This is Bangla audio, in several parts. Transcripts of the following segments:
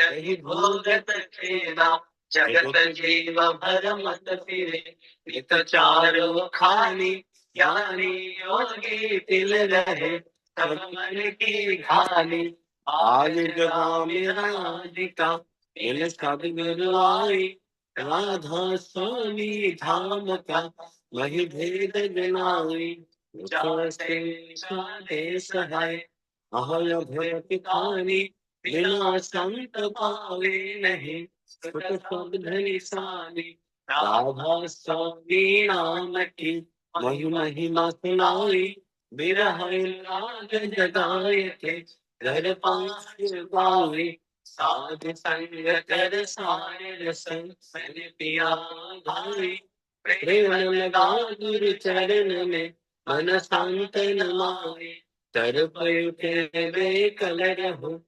रही भोगत खेदा जगत जीव भर मत फिरे नित चारो खानी ज्ञानी योगी तिल रहे तब मन की घानी आज जहाँ मेरा अधिका इन सब गुरुआई राधा स्वामी धाम का वही भेद जनाई सहाय अहय भय पितानी बिना संत पावे नहीं। सुख सब धनी सानी, राधा स्वामी नाम की। मही महिमा सुनाई बिरह लाग जगाए थे घर पास गावे साध संग कर सारे रसन सन पिया भाई, प्रेम लगा गुरु चरण में। मन शांत नमाए तर उठे वे कल रहो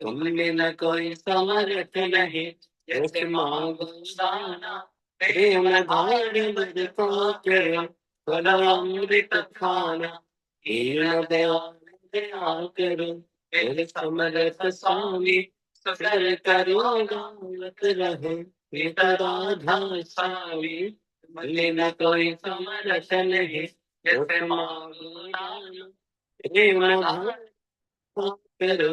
तुम न कोई समर्थ नहीं जैसे मांगो दाना प्रेम धार बद करो फल अमृत खाना हीन दयाल दया करो मेरे समरथ स्वामी सुकर करो गावत रहो पिता राधा स्वामी। भले न कोई समरथ नहीं जैसे मांगो दान प्रेम धार करो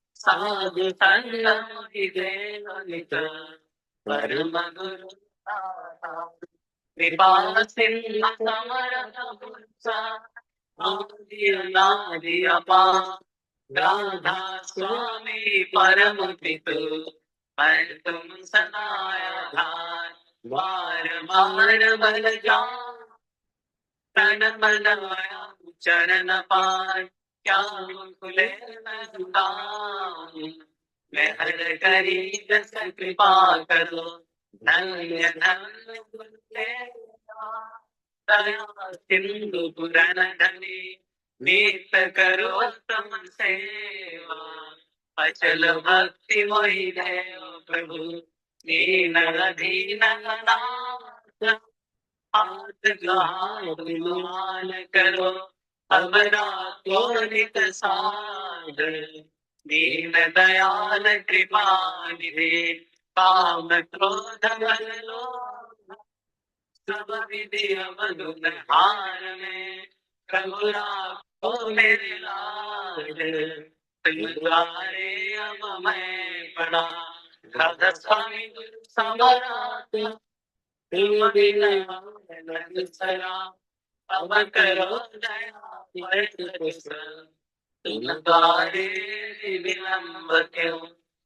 సాధు సంగమిత गुरु గురు सिंह సింధ राधा स्वामी परम पितु तुम सनायाधार वार बल जान तन मन चरण पार क्या खुले न दुकान मैं हर करी दस कृपा करो धन्य धन्य गुरुदेवा। दया सिंधु पुराण धनी नित करो तम सेवा अचल भक्ति मोहि देव प्रभु दीन दीन नाथ हाथ हाथ मान करो अमरा साध? दीन दयाल कृपा निधि। काम क्रोध बल सब विधि अवगुण हार में। कबुरा को मेरे लाड तुम्हारे अब मैं पड़ा। राधा स्वामी समरात तुम बिन नंद सरा। अब करो दया।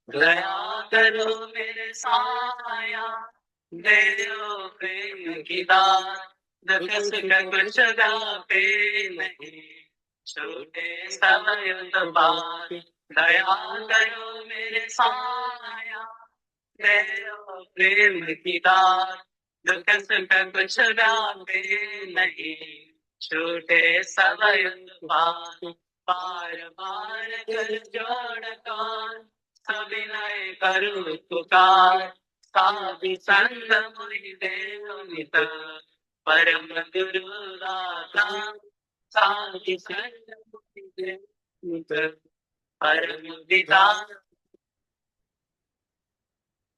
दया करो मेरे साया दे प्रेम की दात दुख सुख कुछ पे नहीं छोटे समय बात दया करो मेरे साया दे प्रेम की दात दुख सुख कुछ पे नहीं। छोटे सवयन पान, पार पार कर जोड़ कान सविनय करु पुकार, साधि संग मुनि देव नित परम गुरु दाता साधि संग मुनि देव नित परम विदाता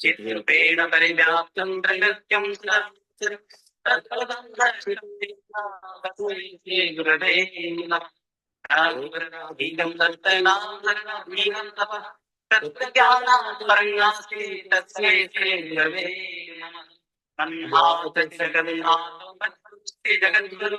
चित्रूपेण परिव्याप्तं त्रैलोक्यं गुरवे नमः दत्तनाम तपः तत्त्वज्ञानात् परन्यास्ति तस्मै श्रीगुरवे नमः तन्मात जगन्नाथ जगद्गुरु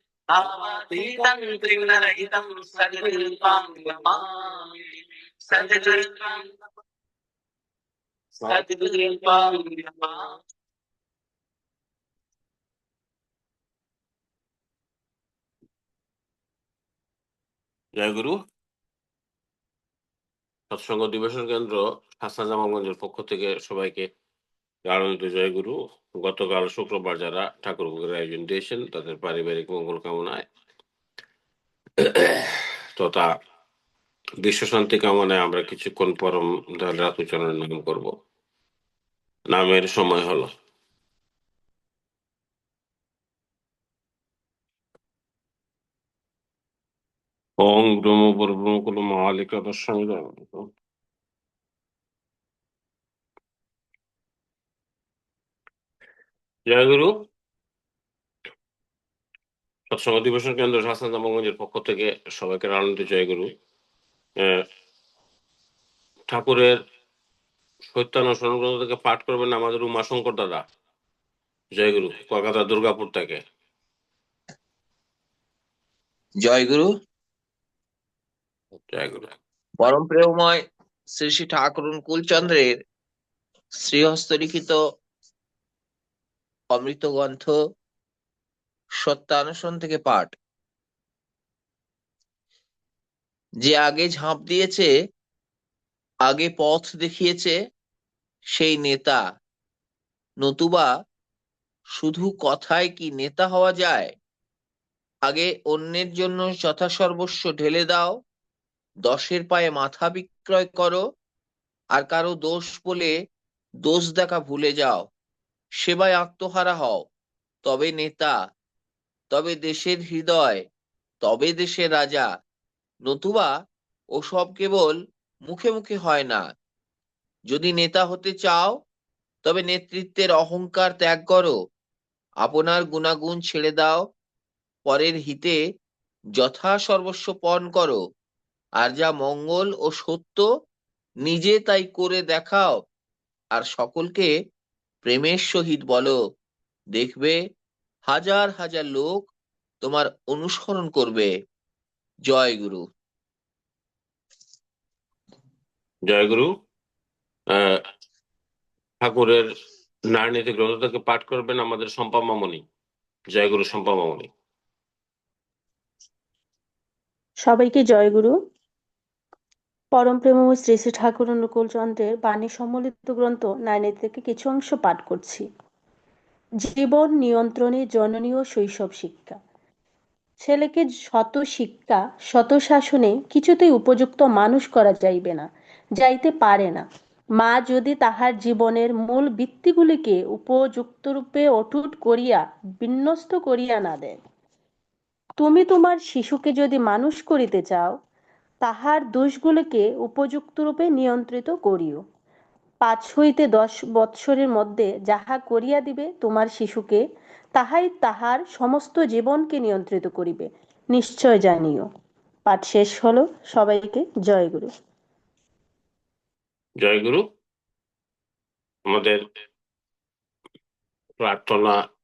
ఆవాతీతం త్రిమరహితం সৎসঙ্গ দিবসের কেন্দ্র হাসনা জামালগঞ্জের পক্ষ থেকে সবাইকে আনন্দিত জয় গুরু গতকাল শুক্রবার যারা ঠাকুর ভোগের আয়োজন দিয়েছেন, তাদের পারিবারিক মঙ্গল কামনায় তথা বিশ্ব শান্তি কামনায় আমরা কিছুক্ষণ পরম রাত উচ্চারণের নাম করব। নামের সময় হলো। ওং ব্রহ্ম ব্রহ্মকুল মহালিকা দর্শনী। জয় গুরু সৎসঙ্গ দিবসের কেন্দ্র হাসান পক্ষ থেকে সবাইকে আনন্দ জয় গুরু। আহ, ঠাকুরের গ্রন্থ থেকে পাঠ করবেন আমাদের উমাশঙ্কর দাদা। জয় গুরু কলকাতা দুর্গাপুর থেকে। জয় গুরু। জয় গুরু। পরম প্রেমময় শ্রী শ্রী ঠাকুর কুলচন্দ্রের শ্রীহস্ত লিখিত অমৃত গ্রন্থ সত্যানুসরণ থেকে পাঠ। যে আগে ঝাঁপ দিয়েছে, আগে পথ দেখিয়েছে সেই নেতা। নতুবা শুধু কথায় কি নেতা হওয়া যায়? আগে অন্যের জন্য যথাসর্বস্ব ঢেলে দাও, দশের পায়ে মাথা বিক্রয় করো, আর কারও দোষ বলে দোষ দেখা ভুলে যাও। সেবায় আত্মহারা হও। তবে নেতা, তবে দেশের হৃদয়, তবে দেশের রাজা, নতুবা ওসব কেবল মুখে মুখে হয় না। যদি নেতা হতে চাও, তবে নেতৃত্বের অহংকার ত্যাগ করো। আপনার গুণাগুণ ছেড়ে দাও। পরের হিতে যথা সর্বস্ব পণ করো। আর যা মঙ্গল ও সত্য, নিজে তাই করে দেখাও। আর সকলকে প্রেমের সহিত বলো। দেখবে হাজার হাজার লোক তোমার অনুসরণ করবে। জয় গুরু। জয় গুরু। আহ, ঠাকুরের নারনীতি গ্রন্থ থেকে পাঠ করবেন আমাদের সম্পা মামনি। জয় গুরু সম্পা মামনি। সবাইকে জয়গুরু পরম প্রেমময় শ্রী শ্রী ঠাকুর অনুকূল চন্দ্রের বাণী সম্মিলিত গ্রন্থ নাইনে থেকে কিছু অংশ পাঠ করছি। জীবন নিয়ন্ত্রণে জননীয় শৈশব শিক্ষা। ছেলেকে শত শিক্ষা, শত শাসনে কিছুতেই উপযুক্ত মানুষ করা যাইবে না, যাইতে পারে না। মা যদি তাহার জীবনের মূল ভিত্তিগুলিকে উপযুক্ত রূপে অটুট করিয়া, বিন্যস্ত করিয়া না দেন, তুমি তোমার শিশুকে যদি মানুষ করিতে চাও তাহার দোষগুলিকে উপযুক্ত রূপে নিয়ন্ত্রিত করিও। পাঁচ হইতে দশ বৎসরের মধ্যে যাহা করিয়া দিবে তোমার শিশুকে, তাহাই তাহার সমস্ত জীবনকে নিয়ন্ত্রিত করিবে। নিশ্চয় জানিও। পাঠ শেষ হলো। সবাইকে জয় গুরু। জয় গুরু। আমাদের প্রার্থনা